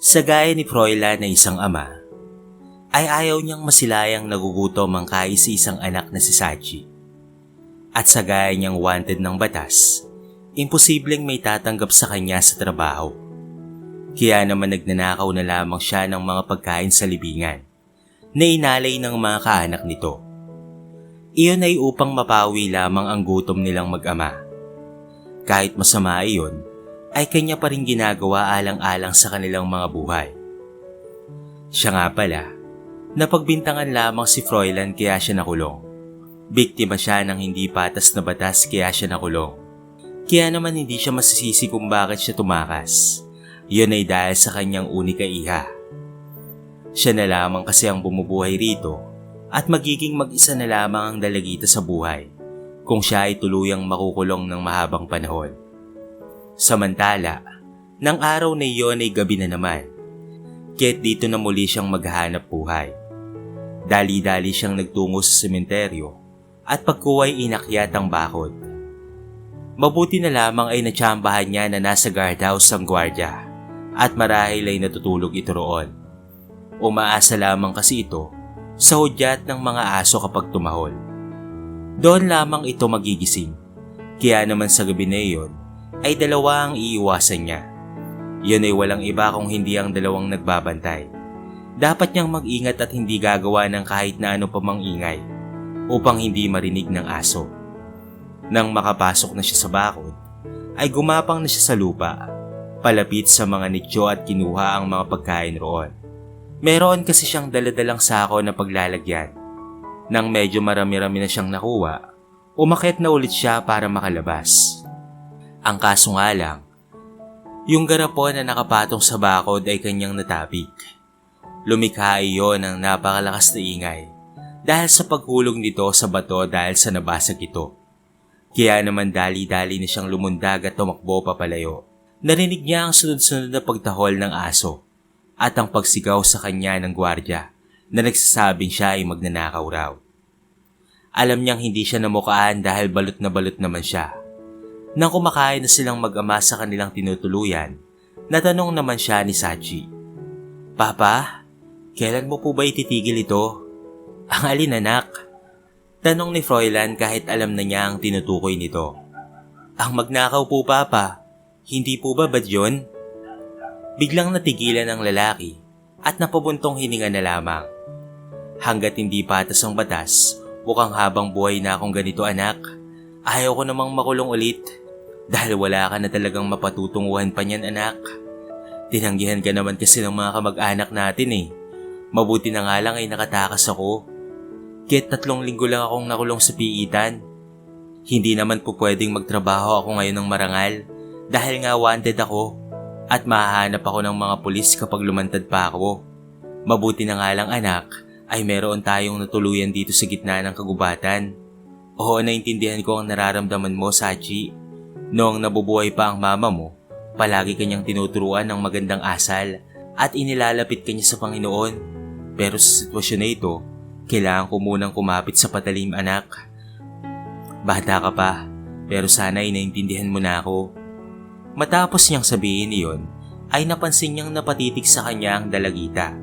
Sa gaya ni Froilan na isang ama, ay ayaw niyang masilayang nagugutom ang kaisa-isang anak na si Sachi. At sa gaya niyang wanted ng batas, imposibleng may tatanggap sa kanya sa trabaho. Kaya naman nagnanakaw na lamang siya ng mga pagkain sa libingan na inalay ng mga kaanak nito. Iyon ay upang mapawi lamang ang gutom nilang mag-ama. Kahit masama iyon, ay kanya pa rin ginagawa alang-alang sa kanilang mga buhay. Siya nga pala, napagbintangan lamang si Froilan kaya siya nakulong. Biktima siya ng hindi patas na batas kaya siya nakulong. Kaya naman hindi siya masisisi kung bakit siya tumakas. Yun ay dahil sa kanyang unika iha. Siya na lamang kasi ang bumubuhay rito at magiging mag-isa na lamang ang dalagita sa buhay kung siya ay tuluyang makukulong ng mahabang panahon. Samantala, nang araw na iyon ay gabi na naman. Kaya't dito na muli siyang maghahanap buhay. Dali-dali siyang nagtungo sa sementeryo at pagkuway inakyat ang bakod. Mabuti na lamang ay natsambahan niya na nasa guardhouse ang gwardya at marahil ay natutulog ito roon. Umaasa lamang kasi ito sa hudyat ng mga aso kapag tumahol. Doon lamang ito magigising. Kaya naman sa gabi na iyon ay dalawa ang iiwasan niya. Yun ay walang iba kung hindi ang dalawang nagbabantay. Dapat niyang mag-ingat at hindi gagawa ng kahit na ano pa mang ingay upang hindi marinig ng aso. Nang makapasok na siya sa bakod, ay gumapang na siya sa lupa, palapit sa mga nicho at kinuha ang mga pagkain roon. Meron kasi siyang daladalang sako na paglalagyan. Nang medyo marami-rami na siyang nakuha, umakit na ulit siya para makalabas. Ang kaso nga lang, yung garapon na nakapatong sa bakod ay kanyang natapik. Lumikha iyon ng napakalakas na ingay dahil sa paghulog nito sa bato dahil sa nabasag ito. Kaya naman dali-dali na siyang lumundag at tumakbo papalayo. Narinig niya ang sunod-sunod na pagtahol ng aso at ang pagsigaw sa kanya ng gwardya na nagsasabing siya ay magnanakaw raw. Alam niyang hindi siya namukaan dahil balot na balot naman siya. Nang kumakain na silang mag-ama sa kanilang tinutuluyan, natanong naman siya ni Sachi. Papa, kailan mo po ba ititigil ito? Ang alin anak? Tanong ni Froilan kahit alam na niya ang tinutukoy nito. Ang magnakaw po papa, hindi po ba bad yun? Biglang natigilan ang lalaki at napabuntong hininga na lamang. Hanggat hindi patas ang batas, mukhang habang buhay na akong ganito anak, ayaw ko namang makulong ulit dahil wala ka na talagang mapatutunguhan pa niyan anak. Tinanggihan ka naman kasi ng mga kamag-anak natin eh. Mabuti na nga lang ay nakatakas ako. Kahit tatlong linggo lang akong nakulong sa piitan. Hindi naman po pwedeng magtrabaho ako ngayon ng marangal dahil nga wanted ako at mahahanap ako ng mga pulis kapag lumantad pa ako. Mabuti na nga lang anak ay meron tayong natuluyan dito sa gitna ng kagubatan. Oo, naintindihan ko ang nararamdaman mo, Sachi. Noong nabubuhay pa ang mama mo, palagi kanyang tinuturuan ng magandang asal at inilalapit kanya sa Panginoon. Pero sa sitwasyon na ito, kailangan ko munang kumapit sa patalim anak. Bata ka pa, pero sana ay naintindihan mo na ako. Matapos niyang sabihin iyon, ay napansin niyang napatitig sa kanya ang dalagita.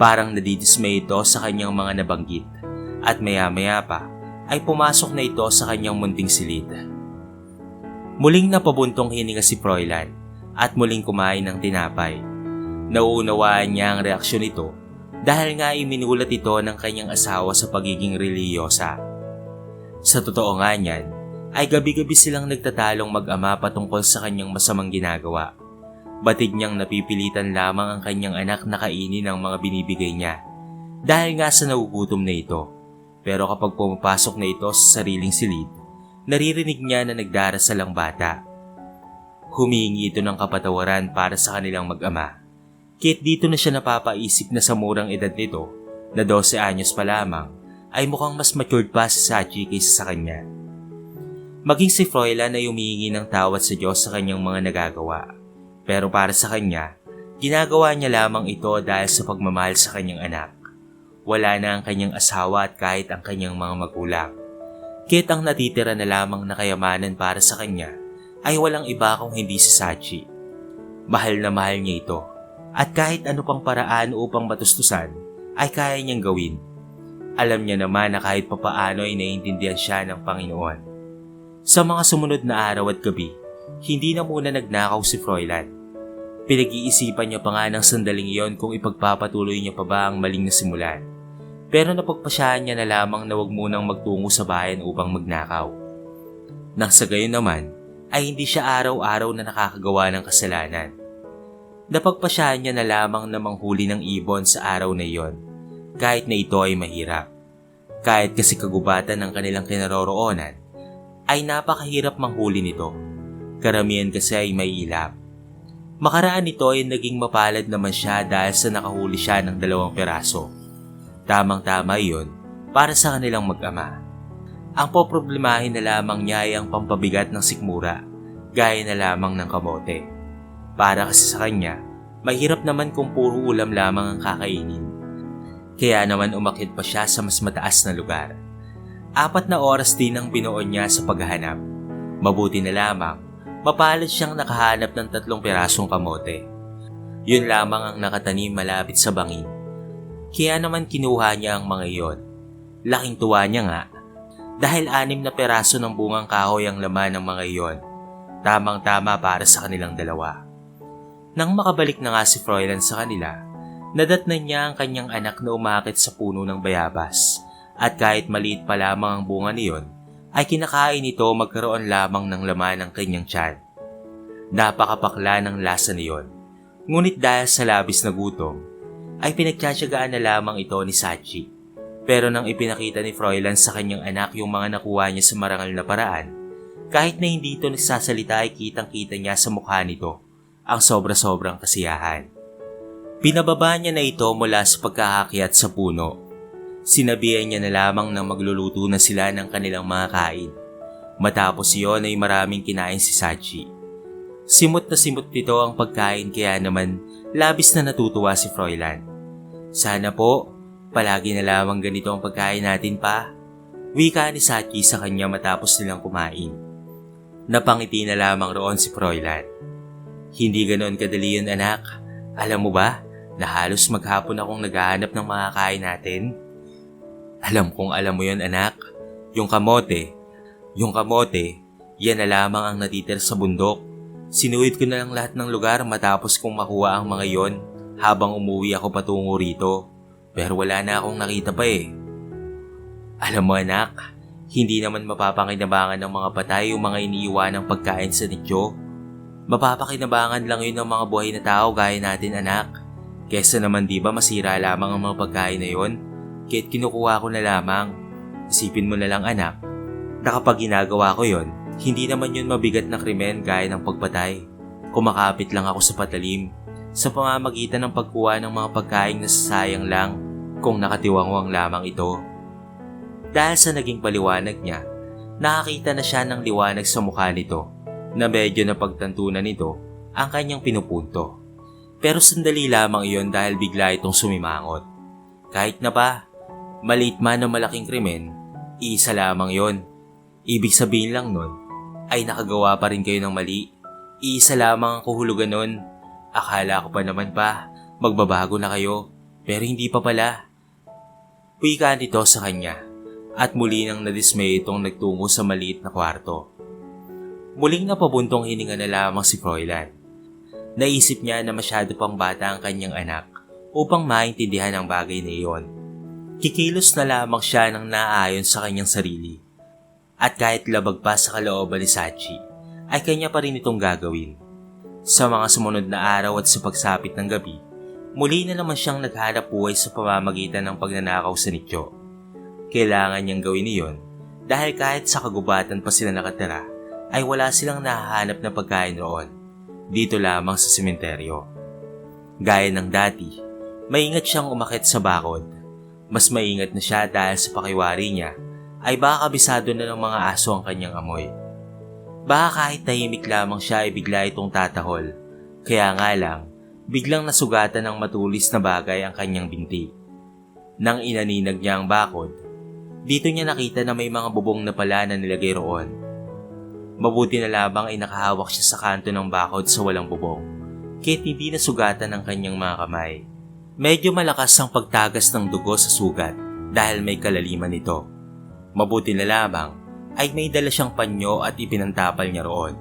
Parang nadidismay ito sa kanyang mga nabanggit at maya-maya pa ay pumasok na ito sa kanyang munting silid. Muling napabuntong hininga si Froilan at muling kumain ng tinapay. Nauunawaan niya ang reaksyon nito dahil nga iminulat ito ng kanyang asawa sa pagiging reliyosa. Sa totoo nga niyan, ay gabi-gabi silang nagtatalong mag-ama patungkol sa kanyang masamang ginagawa. Batig niyang napipilitan lamang ang kanyang anak na kainin ang mga binibigay niya dahil nga sa nagugutom na ito. Pero kapag pumapasok na ito sa sariling silid, naririnig niya na nagdarasal ang bata. Humihingi ito ng kapatawaran para sa kanilang mag-ama. Kahit dito na siya napapaisip na sa murang edad nito, na 12 anyos pa lamang, ay mukhang mas matured pa si Sachi kaysa sa kanya. Maging si Froilan ay humihingi ng tawad sa Diyos sa kanyang mga nagagawa. Pero para sa kanya, ginagawa niya lamang ito dahil sa pagmamahal sa kanyang anak. Wala na ang kanyang asawa at kahit ang kanyang mga magulang. Kahit ang natitira na lamang na kayamanan para sa kanya ay walang iba kung hindi si Sachi. Mahal na mahal niya ito At kahit ano pang paraan upang matustusan, ay kaya niyang gawin. Alam niya naman na kahit papaano ay naiintindihan siya ng Panginoon. Sa mga sumunod na araw at gabi, hindi na muna nagnakaw si Froilan. Pinag-iisipan niya pa nga ng sandaling iyon kung ipagpapatuloy niya pa ba ang maling na simulan. Pero napagpasyahan niya na lamang na wag munang magtungo sa bayan upang magnakaw. Nang sa gayon naman, ay hindi siya araw-araw na nakakagawa ng kasalanan. Napagpasyahan niya na lamang na manghuli ng ibon sa araw na iyon, kahit na ito ay mahirap. Kahit kasi kagubatan ng kanilang kinaroroonan, ay napakahirap manghuli nito. Karamihan kasi ay may ilap. Makaraan nito ay naging mapalad naman siya dahil sa nakahuli siya ng dalawang peraso. Tamang-tama iyon para sa kanilang mag-ama. Ang poproblemahin na lamang niya ay ang pampabigat ng sikmura, gaya na lamang ng kamote. Para kasi sa kanya, mahirap naman kung puro ulam lamang ang kakainin. Kaya naman umakit pa siya sa mas mataas na lugar. Apat na oras din ang binuon niya sa paghahanap. Mabuti na lamang, mapalad siyang nakahanap ng tatlong pirasong kamote. Yun lamang ang nakatanim malapit sa bangin. Kaya naman kinuha niya ang mga iyon. Laking tuwa niya nga dahil anim na peraso ng bungang kahoy ang laman ng mga iyon. Tamang-tama para sa kanilang dalawa. Nang makabalik na nga si Froilan sa kanila, nadatnan niya ang kanyang anak na umakit sa puno ng bayabas at kahit maliit pa lamang ang bunga niyon, ay kinakain ito magkaroon lamang ng laman ng kanyang tiyan. Napakapakla ng lasa niyon, ngunit dahil sa labis na gutom, ay pinagtsatsagaan na lamang ito ni Sachi. Pero nang ipinakita ni Froilan sa kanyang anak yung mga nakuha niya sa marangal na paraan, kahit na hindi ito nagsasalita ay kitang-kita niya sa mukha nito ang sobra-sobrang kasiyahan. Pinababa niya na ito mula sa pagkakakyat sa puno. Sinabihan niya na lamang na magluluto na sila ng kanilang mga kain. Matapos iyon ay maraming kinain si Sachi. Simot na simot nito ang pagkain kaya naman labis na natutuwa si Froilan. Sana po, palagi na lamang ganito ang pagkain natin pa. Wika ni Sachi sa kanya matapos nilang kumain. Napangiti na lamang roon si Froilan. Hindi ganoon kadali yun anak. Alam mo ba na halos maghapon akong naghahanap ng mga kain natin? Alam kong alam mo yun anak. Yung kamote, yung kamote, yan na lamang ang natitira sa bundok. Sinuwid ko na lang lahat ng lugar matapos kong makuha ang mga yon habang umuwi ako patungo rito. Pero wala na akong nakita pa eh. Alam mo anak, hindi naman mapapakinabangan ng mga patay yung mga iniiwan ng pagkain sa nityo. Mapapakinabangan lang yun ng mga buhay na tao gaya natin anak. Kesa naman di ba masira lamang ang mga pagkain na yon? Kahit kinukuha ko na lamang. Isipin mo na lang anak, na ginagawa ko yon, hindi naman yun mabigat na krimen gaya ng pagpatay. Kumakapit lang ako sa patalim sa pamamagitan ng pagkuha ng mga pagkain na sasayang lang kung nakatiwangwang lamang ito. Dahil sa naging paliwanag niya, nakakita na siya ng liwanag sa mukha nito na medyo napagtantunan nito ang kanyang pinupunto. Pero sandali lamang iyon dahil bigla itong sumimangot. Kahit na ba, maliit man o malaking krimen, isa lamang yon. Ibig sabihin lang nun, ay nakagawa pa rin kayo ng mali. Iisa lamang ang kuhulugan nun. Akala ko pa naman pa, magbabago na kayo, pero hindi pa pala. Wika nito sa kanya, at muli nang nadismay itong nagtungo sa maliit na kwarto. Muling napabuntong hininga na lamang si Froilan. Naisip niya na masyado pang bata ang kanyang anak upang maintindihan ang bagay na iyon. Kikilos na lamang siya ng naayon sa kanyang sarili. At kahit labag pa sa kalooban ni Sachi, ay kanya pa rin itong gagawin. Sa mga sumunod na araw at sa pagsapit ng gabi, muli na naman siyang naghanap buhay sa pamamagitan ng pagnanakaw sa nityo. Kailangan niyang gawin iyon dahil kahit sa kagubatan pa sila nakatira, ay wala silang nahahanap na pagkain roon. Dito lamang sa sementeryo. Gaya ng dati, maingat siyang umakit sa bakod. Mas maingat na siya dahil sa pakiwari niya ay baka kabisado na ng mga aso ang kanyang amoy. Baka kahit tahimik lamang siya ay bigla itong tatahol. Kaya nga lang, biglang nasugatan ng matulis na bagay ang kanyang binti. Nang inaninag niya ang bakod, dito niya nakita na may mga bubong na pala na nilagay roon. Mabuti na lamang ay nakahawak siya sa kanto ng bakod sa walang bubong. kahit hindi nasugatan ang kanyang mga kamay. Medyo malakas ang pagtagas ng dugo sa sugat dahil may kalaliman nito. Mabuti na lamang ay may dala siyang panyo at ipinantapal niya roon.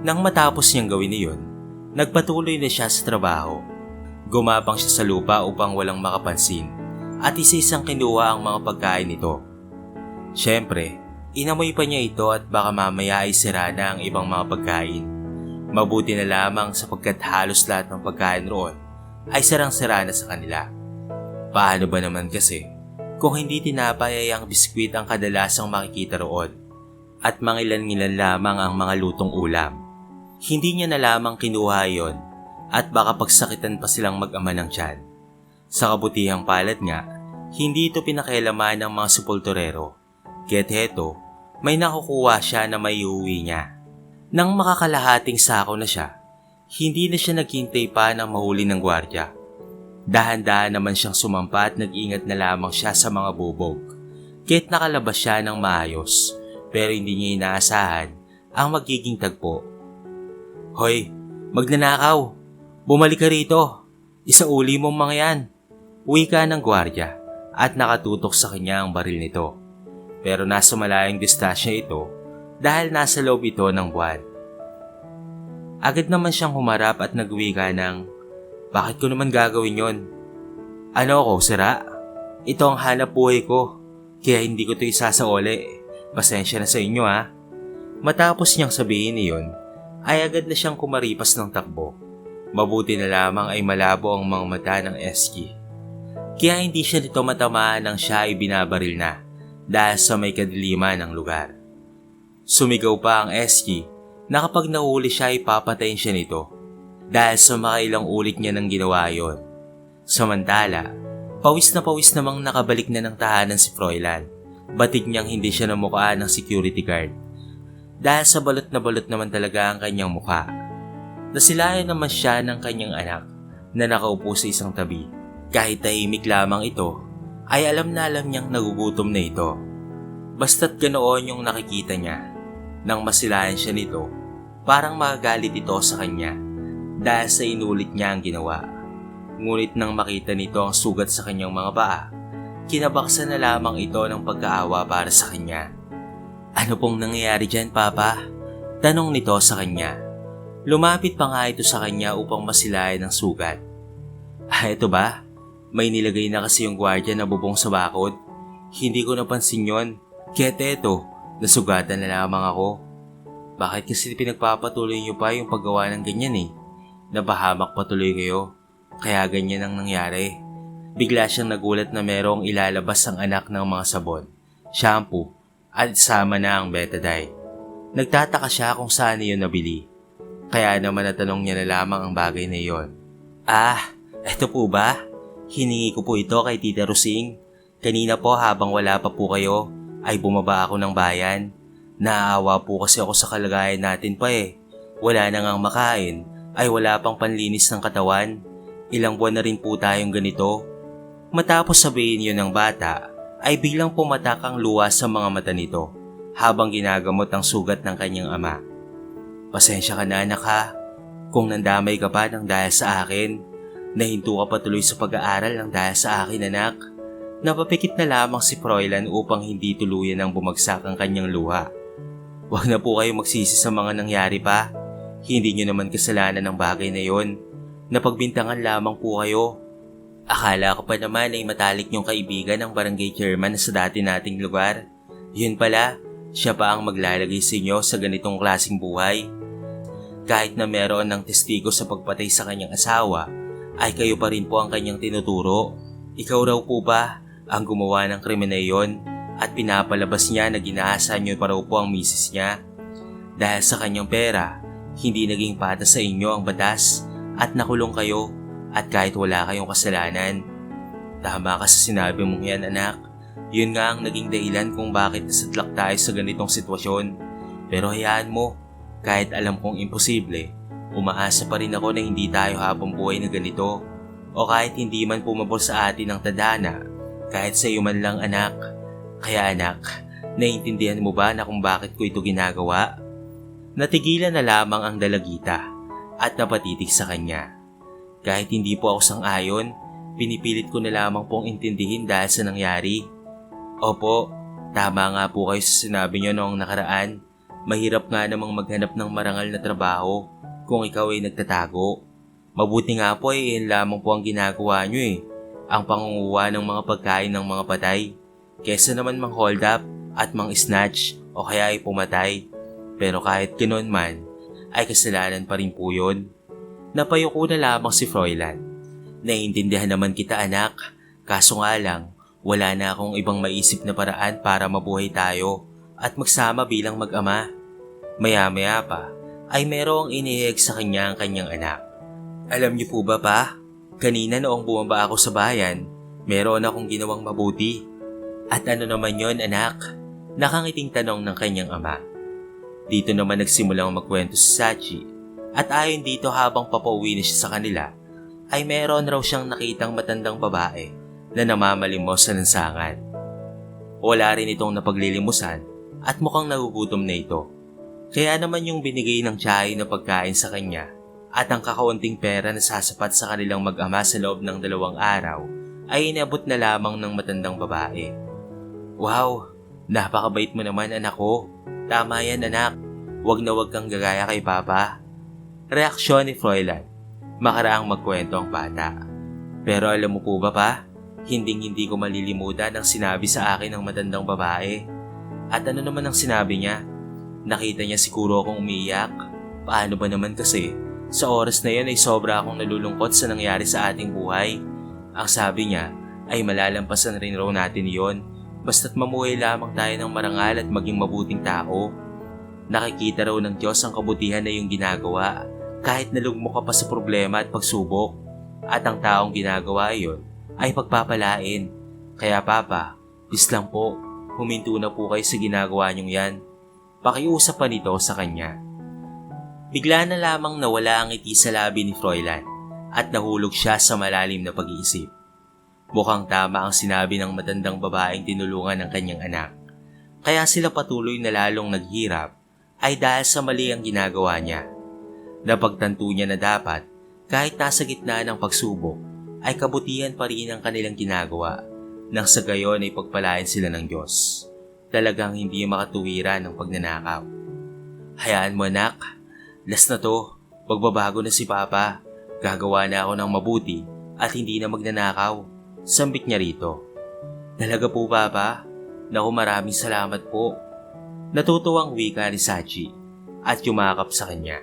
Nang matapos niyang gawin iyon, nagpatuloy na siya sa trabaho. Gumapang siya sa lupa upang walang makapansin at isa-isang kinuha ang mga pagkain nito. Siyempre, inamoy pa niya ito at baka mamaya ay sira na ang ibang mga pagkain. Mabuti na lamang sapagkat halos lahat ng pagkain roon ay sarang-sira na sa kanila. Paano ba naman kasi kung hindi tinapay ay ang biskwit ang kadalasang makikita roon at mangilan-ngilan lamang ang mga lutong ulam. Hindi niya na lamang kinuha yon at baka pagsakitan pa silang mag-ama ng tiyan. Sa kabutihang palad nga, hindi ito pinakailaman ng mga supulturero. Kaya't heto, may nakukuha siya na may uwi niya. Nang makakalahating sako na siya, hindi na siya naghintay pa ng mahuli ng gwardya. Dahan-dahan naman siyang sumampa at nag-ingat na lamang siya sa mga bubog. Kahit nakalabas siya ng maayos, pero hindi niya inaasahan ang magiging tagpo. Hoy, magnanakaw! Bumalik ka rito! Isauli mong mga yan! Uwi ka ng gwardya at nakatutok sa kanya ang baril nito. Pero nasa malayong distansya ito dahil nasa loob ito ng buwan. Agad naman siyang humarap at nagwika ng, Bakit ko naman gagawin yon? Ano ako, sira? Ito ang hanap buhay ko, kaya hindi ko ito isasaole. Pasensya na sa inyo ha. Matapos niyang sabihin iyon, ay agad na siyang kumaripas ng takbo. Mabuti na lamang ay malabo ang mga mata ng Eski. Kaya hindi siya nito matamaan nang siya ay binabaril na dahil sa may kadiliman ng lugar. Sumigaw pa ang Eski na kapag nahuli siya ay papatayin siya nito dahil sa makailang ulit niya nang ginawa yon. Samantala, pawis na pawis namang nakabalik na ng tahanan si Froilan. Batig niyang hindi siya namukha ng security guard. Dahil sa balot na balot naman talaga ang kanyang mukha. Nasilayan naman siya ng kanyang anak na nakaupo sa isang tabi. Kahit tahimik lamang ito, ay alam na alam niyang nagugutom na ito. Basta't ganoon yung nakikita niya. Nang masilayan siya nito, parang magagalit ito sa kanya dahil sa inulit niya ang ginawa. Ngunit nang makita nito ang sugat sa kanyang mga paa, kinabaksan na lamang ito ng pagkaawa para sa kanya. Ano pong nangyayari dyan, Papa? Tanong nito sa kanya. Lumapit pa nga ito sa kanya upang masilayan ang sugat. Ah, ito ba? May nilagay na kasi yung gwardya na bubong sa bakod. Hindi ko napansin yon. Kaya eto, nasugatan na lamang ako. Bakit kasi pinagpapatuloy niyo pa yung paggawa ng ganyan eh? Nabahamak patuloy kayo. Kaya ganyan ang nangyari. Bigla siyang nagulat na merong ilalabas ang anak ng mga sabon, shampoo, at sama na ang betadine. Nagtataka siya kung saan iyon nabili. Kaya naman natanong niya na lamang ang bagay na iyon. Ah, eto po ba? Hiningi ko po ito kay Tita Rosing. Kanina po habang wala pa po kayo, ay bumaba ako ng bayan. Naaawa po kasi ako sa kalagayan natin pa eh. Wala na ngang makain, ay wala pang panlinis ng katawan. Ilang buwan na rin po tayong ganito. Matapos sabihin yun ng bata, ay biglang pumatak ang luwa sa mga mata nito habang ginagamot ang sugat ng kanyang ama. Pasensya ka na anak ha, kung nandamay ka pa ng dahil sa akin, nahinto ka pa tuloy sa pag-aaral ng dahil sa akin anak. Napapikit na lamang si Froilan upang hindi tuluyan ang bumagsak ang kanyang luha. Huwag na po kayo magsisi sa mga nangyari pa. Hindi nyo naman kasalanan ng bagay na yon. Napagbintangan lamang po kayo Akala ko pa naman ay matalik yung kaibigan ng barangay chairman sa dati nating lugar. Yun pala, siya pa ang maglalagay sa inyo sa ganitong klasing buhay. Kahit na meron ng testigo sa pagpatay sa kanyang asawa, ay kayo pa rin po ang kanyang tinuturo. Ikaw raw po ba ang gumawa ng krimen na iyon at pinapalabas niya na ginaasa niyo pa raw po ang misis niya? Dahil sa kanyang pera, hindi naging patas sa inyo ang batas at nakulong kayo at kahit wala kayong kasalanan. Tama ka sa sinabi mong yan anak. Yun nga ang naging dahilan kung bakit nasadlak tayo sa ganitong sitwasyon. Pero hayaan mo, kahit alam kong imposible, umaasa pa rin ako na hindi tayo habang buhay na ganito. O kahit hindi man pumabor sa atin ang tadhana, kahit sa iyo man lang anak. Kaya anak, naiintindihan mo ba na kung bakit ko ito ginagawa? Natigilan na lamang ang dalagita at napatitig sa kanya. Kahit hindi po ako sang-ayon, pinipilit ko na lamang pong intindihin dahil sa nangyari. Opo, tama nga po kayo sa sinabi niyo noong nakaraan. Mahirap nga namang maghanap ng marangal na trabaho kung ikaw ay nagtatago. Mabuti nga po ay yun lamang po ang ginagawa niyo eh. Ang pangunguha ng mga pagkain ng mga patay. Kesa naman mang hold up at mang snatch o kaya ay pumatay. Pero kahit ganoon man, ay kasalanan pa rin po yun. Napayuko na lamang si Froilan. Naiintindihan naman kita anak, kaso nga lang, wala na akong ibang maisip na paraan para mabuhay tayo at magsama bilang mag-ama. Maya-maya pa, ay merong inihig sa kanya ang kanyang anak. Alam niyo po ba pa, kanina noong bumaba ako sa bayan, meron akong ginawang mabuti. At ano naman yon anak? Nakangiting tanong ng kanyang ama. Dito naman nagsimulang magkwento si Sachi at ayon dito habang papauwi na siya sa kanila, ay meron raw siyang nakitang matandang babae na namamalimos sa lansangan. Wala rin itong napaglilimusan at mukhang nagugutom na ito. Kaya naman yung binigay ng tiyahin na pagkain sa kanya at ang kakaunting pera na sasapat sa kanilang mag-ama sa loob ng dalawang araw ay inabot na lamang ng matandang babae. Wow, napakabait mo naman anak ko. Tama yan anak, wag na wag kang gagaya kay Papa. Reaksyon ni Froilan, makaraang magkwento ang bata. Pero alam mo po ba pa, hinding hindi ko malilimutan ang sinabi sa akin ng matandang babae. At ano naman ang sinabi niya? Nakita niya siguro akong umiiyak. Paano ba naman kasi? Sa oras na yun ay sobra akong nalulungkot sa nangyari sa ating buhay. Ang sabi niya ay malalampasan rin raw natin yon basta't mamuhay lamang tayo ng marangal at maging mabuting tao. Nakikita raw ng Diyos ang kabutihan na iyong ginagawa kahit nalugmo ka pa sa problema at pagsubok. At ang taong ginagawa iyon ay pagpapalain. Kaya Papa, please lang po, huminto na po kayo sa ginagawa niyong yan. Pakiusap pa nito sa kanya. Bigla na lamang nawala ang ngiti sa labi ni Froilan at nahulog siya sa malalim na pag-iisip. Mukhang tama ang sinabi ng matandang babaeng tinulungan ng kanyang anak. Kaya sila patuloy na lalong naghirap ay dahil sa mali ang ginagawa niya. Napagtanto niya na dapat kahit nasa gitna ng pagsubok ay kabutihan pa rin ang kanilang ginagawa nang sa gayon ay pagpalain sila ng Diyos. Talagang hindi makatuwira ng pagnanakaw. Hayaan mo anak, last na to, magbabago na si Papa. Gagawa na ako ng mabuti at hindi na magnanakaw. Sambit niya rito. Talaga po Papa? Naku maraming salamat po. Natutuwang wika ni Sachi at yumakap sa kanya.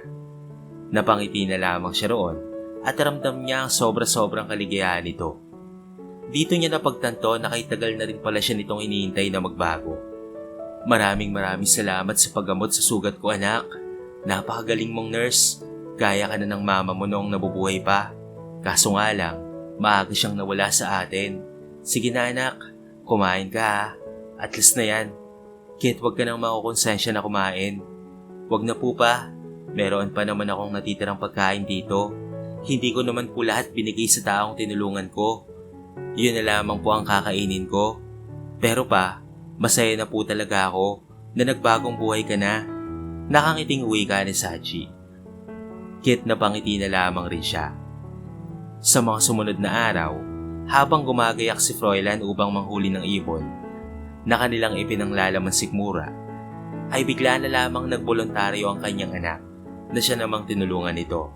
Napangiti na lamang siya roon at ramdam niya ang sobra-sobrang kaligayahan nito. Dito niya napagtanto na kay tagal na rin pala siya nitong iniintay na magbago. Maraming maraming salamat sa paggamot sa sugat ko anak. Napakagaling mong nurse. Gaya ka na ng mama mo noong nabubuhay pa. Kaso nga lang, maaga siyang nawala sa atin. Sige na anak, kumain ka ha. At least na yan. Kit, wag ka nang makukonsensya na kumain. Wag na po pa. Meron pa naman akong natitirang pagkain dito. Hindi ko naman po lahat binigay sa taong tinulungan ko. Yun na lamang po ang kakainin ko. Pero pa, masaya na po talaga ako na nagbagong buhay ka na. Nakangiting uwi ka ni Sachi. Kit na pangiti na lamang rin siya. Sa mga sumunod na araw, habang gumagayak si Froilan upang manghuli ng ibon, na kanilang ipinanglalaman sikmura, ay bigla na lamang nagbolontaryo ang kanyang anak na siya namang tinulungan nito.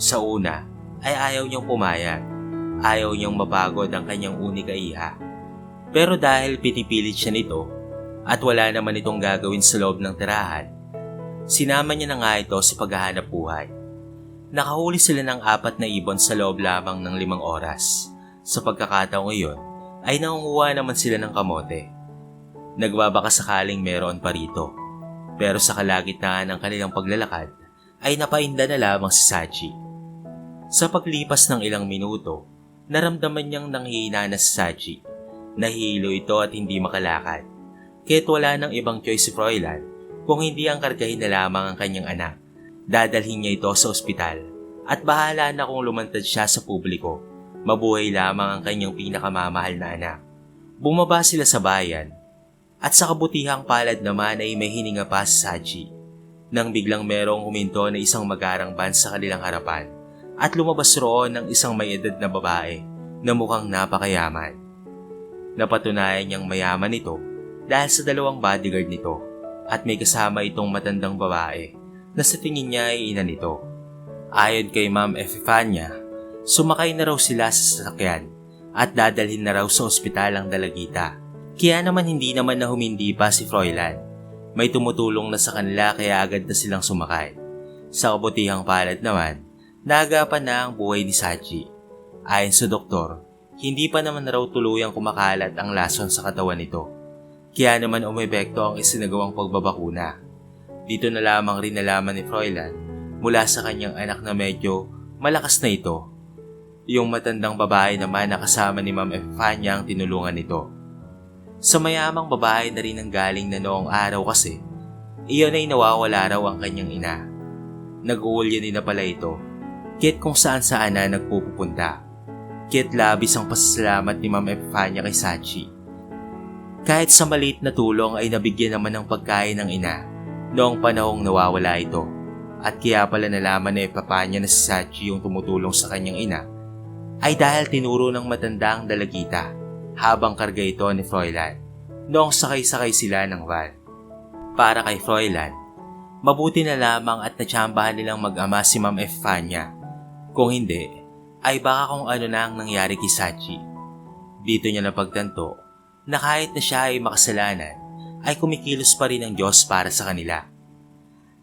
Sa una, ay ayaw niyang pumayag Ayaw niyang mapagod ang kanyang unika iha. Pero dahil pinipilit siya nito at wala naman itong gagawin sa loob ng tirahan, sinama niya na nga ito sa paghahanap buhay. Nakahuli sila ng apat na ibon sa loob lamang ng limang oras. Sa pagkakataong iyon, ay nangunguha naman sila ng kamote. Nagbabaka sakaling meron pa rito. Pero sa kalagitnaan ng kanilang paglalakad, ay napainda na lamang si Sachi. Sa paglipas ng ilang minuto, naramdaman niyang nanghihina na si Sachi. Nahihilo ito at hindi makalakad. Kaya't wala nang ibang choice si Froilan kung hindi ang kargahin na lamang ang kanyang anak. Dadalhin niya ito sa ospital at bahala na kung lumantad siya sa publiko. Mabuhay lamang ang kanyang pinakamamahal na anak. Bumaba sila sa bayan at sa kabutihang palad naman ay may hininga pa si Sachi. nang biglang merong huminto na isang magarang van sa kanilang harapan at lumabas roon ng isang may edad na babae na mukhang napakayaman. Napatunayan niyang mayaman ito dahil sa dalawang bodyguard nito at may kasama itong matandang babae na sa tingin niya ay ina nito. Ayon kay Ma'am Efifania, sumakay na raw sila sa sasakyan at dadalhin na raw sa ospital ang dalagita. Kaya naman hindi naman na humindi pa si Froilan. May tumutulong na sa kanila kaya agad na silang sumakay. Sa kabutihang palad naman, nagapan na ang buhay ni Sachi. Ayon sa doktor, hindi pa naman raw tuluyang kumakalat ang lason sa katawan nito. Kaya naman umepekto ang isinagawang pagbabakuna. Dito na lamang rin nalaman ni Froilan mula sa kanyang anak na medyo malakas na ito. Yung matandang babae naman na kasama ni Ma'am Efania ang tinulungan nito. Sa mayamang babae na rin ang galing na noong araw kasi, iyon ay nawawala raw ang kanyang ina. Nag-uulyan din na pala ito, kit kung saan saan na nagpupunta. Kit labis ang pasasalamat ni Ma'am Efania kay Sachi. Kahit sa maliit na tulong ay nabigyan naman ng pagkain ng ina noong panahong nawawala ito. At kaya pala nalaman ni Epapanya na si Sachi yung tumutulong sa kanyang ina ay dahil tinuro ng matanda ang dalagita habang karga ito ni Froilan noong sakay-sakay sila ng van. Para kay Froilan, mabuti na lamang at natsambahan nilang mag-ama si Ma'am Efania. Kung hindi, ay baka kung ano na ang nangyari kay Sachi. Dito niya napagtanto na kahit na siya ay makasalanan, ay kumikilos pa rin ang Diyos para sa kanila.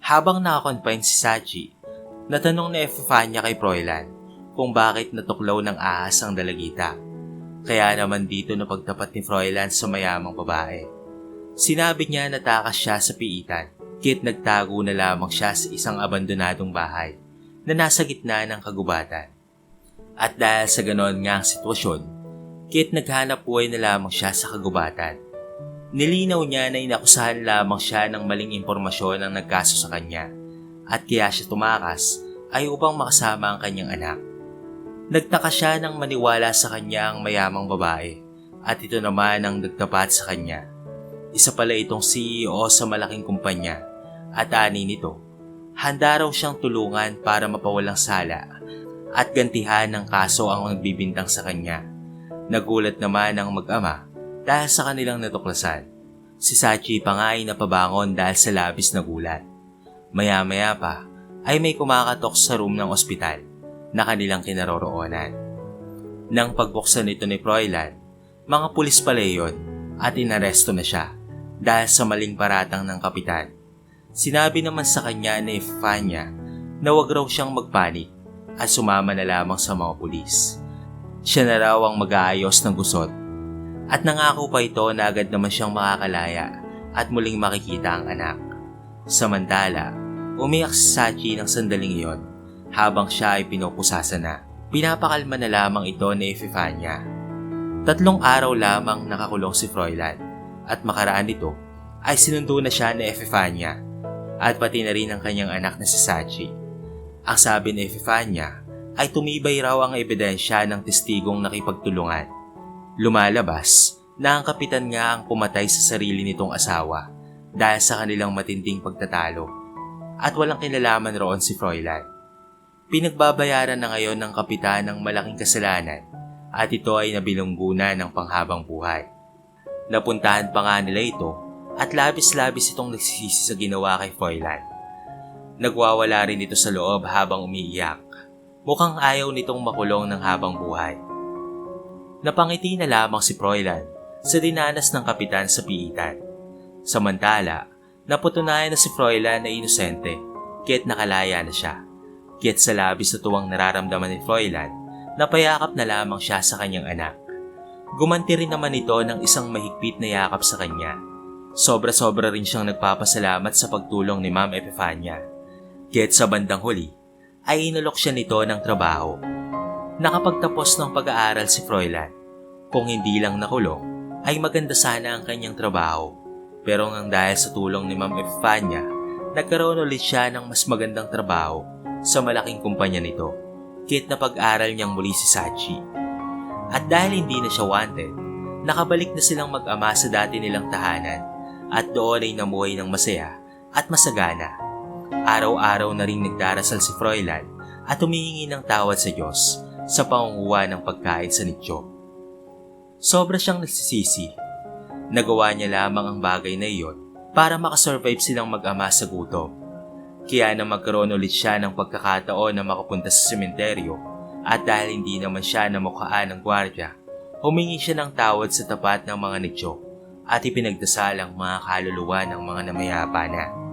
Habang nakakonfine si Sachi, natanong ni Efania kay Froilan kung bakit natuklaw ng ahas ang dalagita. Kaya naman dito na pagtapat ni Froilan sa mayamang babae. Sinabi niya na takas siya sa piitan, kit nagtago na lamang siya sa isang abandonadong bahay na nasa gitna ng kagubatan. At dahil sa ganon nga ang sitwasyon, kit naghanap buhay na lamang siya sa kagubatan. Nilinaw niya na inakusahan lamang siya ng maling impormasyon ang nagkaso sa kanya at kaya siya tumakas ay upang makasama ang kanyang anak. Nagtaka siya nang maniwala sa kanya ang mayamang babae at ito naman ang nagtapat sa kanya. Isa pala itong CEO sa malaking kumpanya at ani nito, handa raw siyang tulungan para mapawalang sala at gantihan ng kaso ang nagbibintang sa kanya. Nagulat naman ang mag-ama dahil sa kanilang natuklasan. Si Sachi pa nga ay napabangon dahil sa labis na gulat. Maya-maya pa ay may kumakatok sa room ng ospital na kanilang kinaroroonan. Nang pagbuksan nito ni Froilan, mga pulis pala yun at inaresto na siya dahil sa maling paratang ng kapitan. Sinabi naman sa kanya ni Fania na wag raw siyang magpanik at sumama na lamang sa mga pulis. Siya na raw ang mag-aayos ng gusot at nangako pa ito na agad naman siyang makakalaya at muling makikita ang anak. Samantala, umiyak si Sachi ng sandaling iyon habang siya ay pinupusasa na. Pinapakalma na lamang ito ni Efifania. Tatlong araw lamang nakakulong si Froilan at makaraan nito ay sinundo na siya ni Efifania at pati na rin ang kanyang anak na si Sachi. Ang sabi ni Efifania ay tumibay raw ang ebidensya ng testigong nakipagtulungan. Lumalabas na ang kapitan nga ang pumatay sa sarili nitong asawa dahil sa kanilang matinding pagtatalo at walang kinalaman roon si Froilan. Pinagbabayaran na ngayon ng kapitan ng malaking kasalanan at ito ay nabilunggo na ng panghabang buhay. Napuntahan pa nga nila ito at labis-labis itong nagsisisi sa ginawa kay Foylan. Nagwawala rin ito sa loob habang umiiyak. Mukhang ayaw nitong makulong ng habang buhay. Napangiti na lamang si Froilan sa dinanas ng kapitan sa piitan. Samantala, naputunayan na si Froilan na inosente kahit nakalaya na siya. Kit sa labis na tuwang nararamdaman ni Froilan, napayakap na lamang siya sa kanyang anak. Gumanti rin naman ito ng isang mahigpit na yakap sa kanya. Sobra-sobra rin siyang nagpapasalamat sa pagtulong ni Ma'am Epifania. Kit sa bandang huli, ay inulok siya nito ng trabaho. Nakapagtapos ng pag-aaral si Froilan. Kung hindi lang nakulong, ay maganda sana ang kanyang trabaho. Pero ngang dahil sa tulong ni Ma'am Epifania, nagkaroon ulit siya ng mas magandang trabaho sa malaking kumpanya nito, kit na pag-aral niyang muli si Sachi. At dahil hindi na siya wanted, nakabalik na silang mag-ama sa dati nilang tahanan at doon ay namuhay ng masaya at masagana. Araw-araw na rin nagdarasal si Froilan at humihingi ng tawad sa Diyos sa pangunguha ng pagkain sa nicho. Sobra siyang nagsisisi. Nagawa niya lamang ang bagay na iyon para makasurvive silang mag-ama sa gutom. Kaya na magkaroon ulit siya ng pagkakataon na makapunta sa sementeryo at dahil hindi naman siya namukhaan ng gwardya, humingi siya ng tawad sa tapat ng mga nicho at ipinagdasal ang mga kaluluwa ng mga namayapa na.